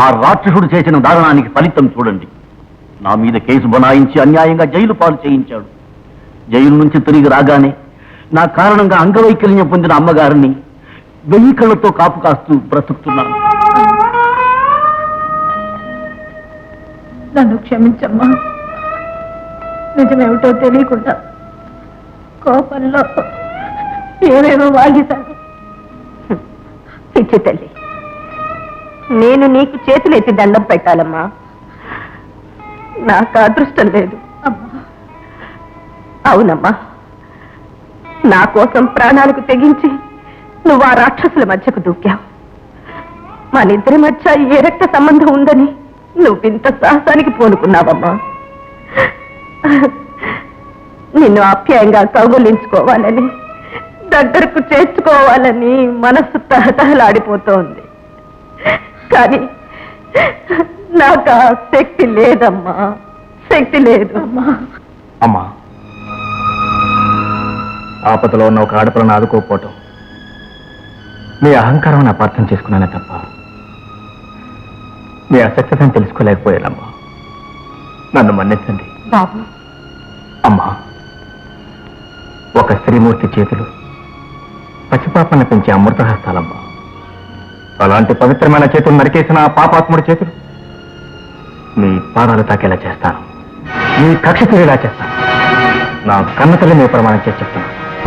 ఆ రాక్షసుడు చేసిన దారుణానికి ఫలితం చూడండి. నా మీద కేసు బనాయించి అన్యాయంగా జైలు పాలు చేయించాడు. జైలు నుంచి తిరిగి రాగానే నా కారణంగా అంగవైకల్యం పొందిన అమ్మగారిని వెయ్యి కళ్ళతో కాపు కాస్తూ బ్రతుకుతున్నాను. నన్ను క్షమించమ్మా. నిజమేమిటో తెలియకుండా కోపంలో ఏమేమో వాగిశాను. పిచ్చి తల్లి. నేను నీకు చేతులెత్తి దండం పెట్టాలమ్మా. నాకు అదృష్టం లేదు. అవునమ్మా. నా కోసం ప్రాణాలకు తెగించి నువ్వు ఆ రాక్షసుల మధ్యకు దూకావు. మనిద్దరి మధ్య ఏ రక్త సంబంధం ఉందని నువ్వింత సాహసానికి పూనుకున్నావమ్మా. నిన్ను ఆప్యాయంగా కౌగులించుకోవాలని దగ్గరకు చేర్చుకోవాలని మనస్సు తహతహలాడిపోతోంది. కానీ నాకు ఆ శక్తి లేదమ్మా. శక్తి లేదు. అమ్మా. అమ్మా. ఆపదలో ఉన్న ఒక ఆడపిల్లను ఆదుకోకపోవటం. మీ అహంకారం నా అపార్థం చేసుకున్నానే తప్ప మీ అసక్తతను తెలుసుకోలేకపోయానమ్మా. నన్ను మన్నించండి. బాబు. అమ్మా ఒక స్త్రీమూర్తి చేతులు పసిపాపను పెంచే అమృతహస్తాలమ్మా. అలాంటి పవిత్రమైన చేతులు నరికేసిన ఆ పాపాత్ముడి చేతులు. మీ పాదాలు తాకేలా చేస్తాను. మీ కక్ష తీరేలా చేస్తాను. నా కన్నతల్లి మీ ప్రమాణం చేసి చెప్తున్నాను.